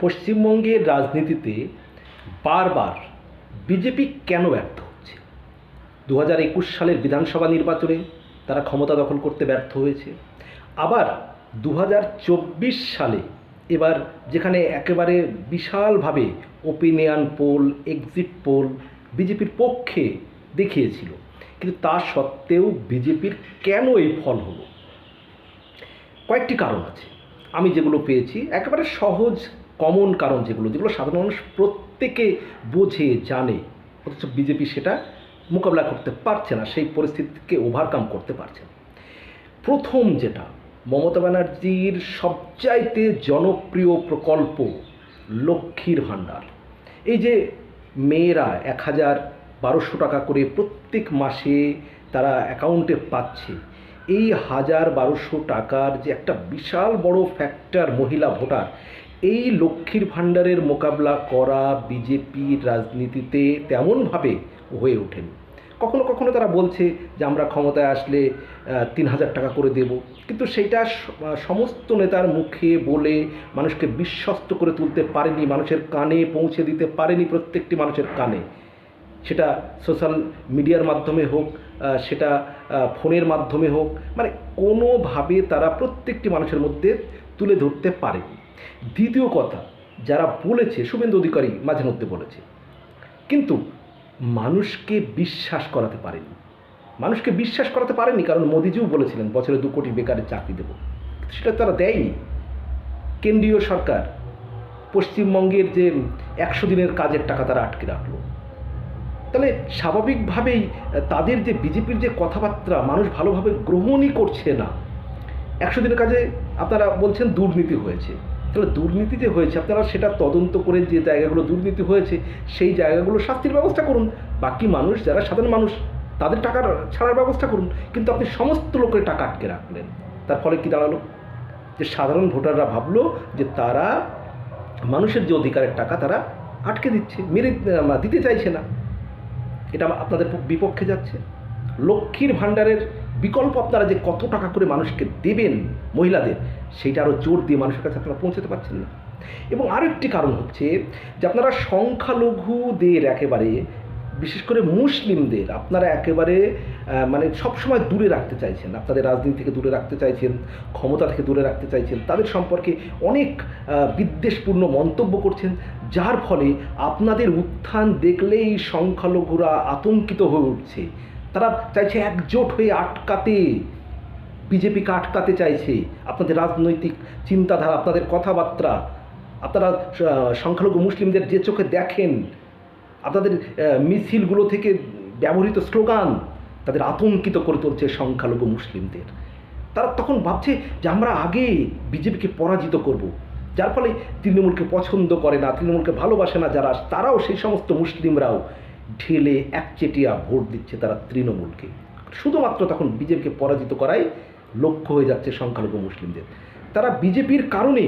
পশ্চিমবঙ্গের রাজনীতিতে বারবার বিজেপি কেন ব্যর্থ হচ্ছে? দু হাজার একুশ সালের বিধানসভা নির্বাচনে তারা ক্ষমতা দখল করতে ব্যর্থ হয়েছে। আবার দু হাজার চব্বিশ সালে এবার যেখানে একেবারে বিশালভাবে ওপিনিয়ন পোল এক্সিট পোল বিজেপির পক্ষে দেখিয়েছিল। কিন্তু তা সত্ত্বেও বিজেপির কেন এই ফল হলো? কয়েকটি কারণ আছে। আমি যেগুলো পেয়েছি, একেবারে সহজ কমন কারণ যেগুলো যেগুলো সাধারণ মানুষ প্রত্যেকে বোঝে, জানে। অথচ বিজেপি সেটা মোকাবিলা করতে পারছে না, সেই পরিস্থিতিকে ওভারকাম করতে পারছে না। প্রথম যেটা, মমতা ব্যানার্জির সবচাইতে জনপ্রিয় প্রকল্প লক্ষ্মীর ভাণ্ডার। এই যে মেয়েরা এক হাজার বারোশো টাকা করে প্রত্যেক মাসে তারা অ্যাকাউন্টে পাচ্ছে, এই হাজার বারোশো টাকার যে একটা বিশাল বড় ফ্যাক্টর মহিলা ভোটার এই লক্ষ্মীর ভাণ্ডারের মোকাবিলা করা বিজেপির রাজনীতিতে তেমনভাবে হয়ে ওঠেনি। কখনো কখনো তারা বলছে যে আমরা ক্ষমতায় আসলে তিন হাজার টাকা করে দেব। কিন্তু সেইটা স- আহ, সমস্ত নেতার মুখে বলে মানুষকে বিশ্বস্ত করে তুলতে পারেনি মানুষের কানে পৌঁছে দিতে পারেনি প্রত্যেকটি মানুষের কানে। সেটা সোশ্যাল মিডিয়ার মাধ্যমে হোক সেটা ফোনের মাধ্যমে হোক মানে কোনোভাবে তারা প্রত্যেকটি মানুষের মধ্যে তুলে ধরতে পারেনি। দ্বিতীয় কথা, যারা বলেছে, শুভেন্দু অধিকারী মাঝে মধ্যে বলেছে, কিন্তু মানুষকে বিশ্বাস করাতে পারেনি। মানুষকে বিশ্বাস করাতে পারেনি কারণ মোদিজিও বলেছিলেন, বছরে দু কোটি বেকারের চাকরি দেবো। সেটা তারা দেয়নি। কেন্দ্রীয় সরকার পশ্চিমবঙ্গের যে একশো দিনের কাজের টাকা তারা আটকে রাখল। তাহলে স্বাভাবিকভাবেই তাদের যে বিজেপির যে কথাবার্তা মানুষ ভালোভাবে গ্রহণই করছে না। একশো দিনের কাজে আপনারা বলছেন দুর্নীতি হয়েছে। তাহলে দুর্নীতি যে হয়েছে, আপনারা সেটা তদন্ত করে যে জায়গাগুলো দুর্নীতি হয়েছে, সেই জায়গাগুলো শাস্তির ব্যবস্থা করুন। বাকি মানুষ যারা সাধারণ মানুষ, তাদের টাকার ছাড়ার ব্যবস্থা করুন। কিন্তু আপনি সমস্ত লোকের টাকা আটকে রাখলেন। তার ফলে কী দাঁড়াল? যে সাধারণ ভোটাররা ভাবলো যে তারা মানুষের যে অধিকারের টাকা তারা আটকে দিচ্ছে, মেরে দিতে চাইছে না। এটা আপনাদের বিপক্ষে যাচ্ছে। লক্ষ্মীর ভাণ্ডারের বিকল্প আপনারা যে কত টাকা করে মানুষকে দেবেন মহিলাদের সেইটা আরও জোর দিয়ে মানুষের কাছে আপনারা পৌঁছতে পারছেন না। এবং আরও একটি কারণ হচ্ছে যে আপনারা সংখ্যালঘুদের একেবারে, বিশেষ করে মুসলিমদের, আপনারা একেবারে মানে সবসময় দূরে রাখতে চাইছেন, আপনাদের রাজনীতি থেকে দূরে রাখতে চাইছেন, ক্ষমতা থেকে দূরে রাখতে চাইছেন, তাদের সম্পর্কে অনেক বিদ্বেষপূর্ণ মন্তব্য করছেন, যার ফলে আপনাদের উত্থান দেখলেই সংখ্যালঘুরা আতঙ্কিত হয়ে উঠছে। তারা চাইছে একজোট হয়ে আটকাতে। বিজেপিকে আটকাতে চাইছে আপনাদের রাজনৈতিক চিন্তাধারা, আপনাদের কথাবার্তা। আপনারা সংখ্যালঘু মুসলিমদের যে চোখে দেখেন, আপনাদের মিছিলগুলো থেকে ব্যবহৃত স্লোগান, তাদের আতঙ্কিত করে তুলছে সংখ্যালঘু মুসলিমদের। তারা তখন ভাবছে যে আমরা আগে বিজেপিকে পরাজিত করব। যার ফলে তৃণমূলকে পছন্দ করে না, তৃণমূলকে ভালোবাসে না যারা, তারাও সেই সমস্ত মুসলিমরাও ঢেলে একচেটিয়া ভোট দিচ্ছে তারা তৃণমূলকে। শুধুমাত্র তখন বিজেপিকে পরাজিত করাই লক্ষ্য হয়ে যাচ্ছে সংখ্যালঘু মুসলিমদের। তারা বিজেপির কারণে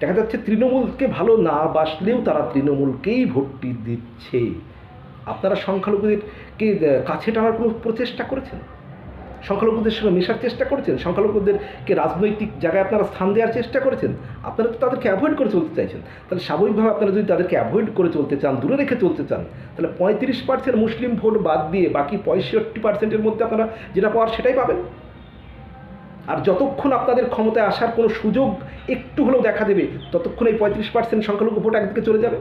দেখা যাচ্ছে তৃণমূলকে ভালো না বাসলেও তারা তৃণমূলকেই ভোটটি দিচ্ছে। আপনারা সংখ্যালঘুদেরকে কাছে টানার কোনো প্রচেষ্টা করেছেন? সংখ্যালঘুদের সঙ্গে মেশার চেষ্টা করেছেন? সংখ্যালঘুদেরকে রাজনৈতিক জায়গায় আপনারা স্থান দেওয়ার চেষ্টা করেছেন? আপনারা তো তাদেরকে অ্যাভয়েড করে চলতে চাইছেন। তাহলে স্বাভাবিকভাবে আপনারা যদি তাদেরকে অ্যাভয়েড করে চলতে চান, দূরে রেখে চলতে চান, তাহলে পঁয়ত্রিশ পার্সেন্ট মুসলিম ভোট বাদ দিয়ে বাকি পঁয়ষট্টি পার্সেন্টের মধ্যে আপনারা যেটা পাওয়ার সেটাই পাবেন। আর যতক্ষণ আপনাদের ক্ষমতায় আসার কোনো সুযোগ একটু হলেও দেখা দেবে, ততক্ষণ এই পঁয়ত্রিশ পার্সেন্ট সংখ্যালঘু ভোট একদিকে চলে যাবে।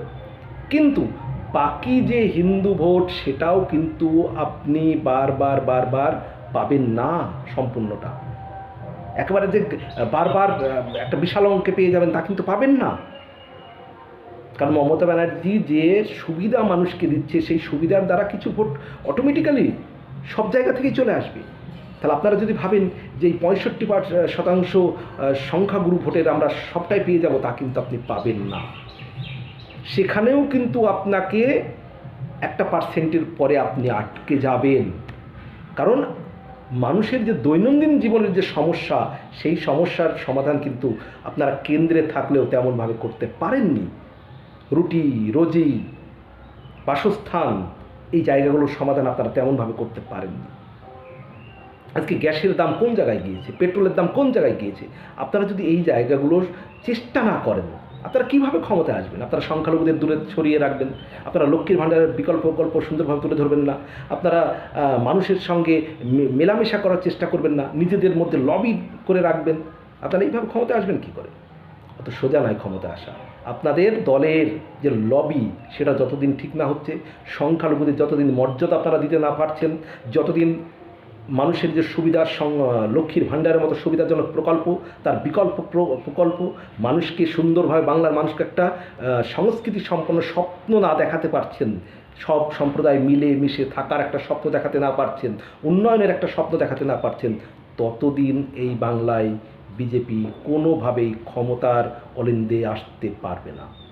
কিন্তু বাকি যে হিন্দু ভোট, সেটাও কিন্তু আপনি বারবার বারবার পাবেন না সম্পূর্ণটা। একেবারে যে বারবার একটা বিশাল অঙ্কে পেয়ে যাবেন তা কিন্তু পাবেন না। কারণ মমতা ব্যানার্জি যে সুবিধা মানুষকে দিচ্ছে, সেই সুবিধার দ্বারা কিছু ভোট অটোমেটিক্যালি সব জায়গা থেকেই চলে আসবে। তাহলে আপনারা যদি ভাবেন যে এই পঁয়ষট্টি শতাংশ সংখ্যাগুরু ভোটের আমরা সবটাই পেয়ে যাব, তা কিন্তু আপনি পাবেন না। সেখানেও কিন্তু আপনাকে একটা পার্সেন্টের পরে আপনি আটকে যাবেন। কারণ মানুষের যে দৈনন্দিন জীবনের যে সমস্যা, সেই সমস্যার সমাধান কিন্তু আপনারা কেন্দ্রে থাকলেও তেমনভাবে করতে পারেননি। রুটি, রোজি, বাসস্থান, এই জায়গাগুলোর সমাধান আপনারা তেমনভাবে করতে পারেননি। আজকে গ্যাসের দাম কোন জায়গায় গিয়েছে? পেট্রোলের দাম কোন জায়গায় গিয়েছে? আপনারা যদি এই জায়গাগুলোর চেষ্টা না করেন, আপনারা কীভাবে ক্ষমতায় আসবেন? আপনারা সংখ্যালঘুদের দূরে ছড়িয়ে রাখবেন? আপনারা লক্ষ্মীর ভাণ্ডারের বিকল্প প্রকল্প সুন্দরভাবে তুলে ধরবেন না? আপনারা মানুষের সঙ্গে মেলামেশা করার চেষ্টা করবেন না? নিজেদের মধ্যে লবি করে রাখবেন? আপনারা এইভাবে ক্ষমতায় আসবেন কী করে? অত সোজা নয় ক্ষমতা আসা। আপনাদের দলের যে লবি সেটা যতদিন ঠিক না হচ্ছে, সংখ্যালঘুদের যতদিন মর্যাদা আপনারা দিতে না পারছেন, যতদিন মানুষের যে সুবিধার লক্ষ্মীর ভাণ্ডারের মতো সুবিধাজনক প্রকল্প, তার বিকল্প প্রকল্প, মানুষকে সুন্দরভাবে বাংলার মানুষকে একটা সংস্কৃতি সম্পন্ন স্বপ্ন না দেখাতে পারছেন। সব সম্প্রদায় মিলে মিশে থাকার একটা স্বপ্ন দেখাতে না পারছেন। উন্নয়নের একটা স্বপ্ন দেখাতে না পারছেন। ততদিন এই বাংলায় বিজেপি কোনোভাবেই ক্ষমতার অলিন্দে আসতে পারবে না।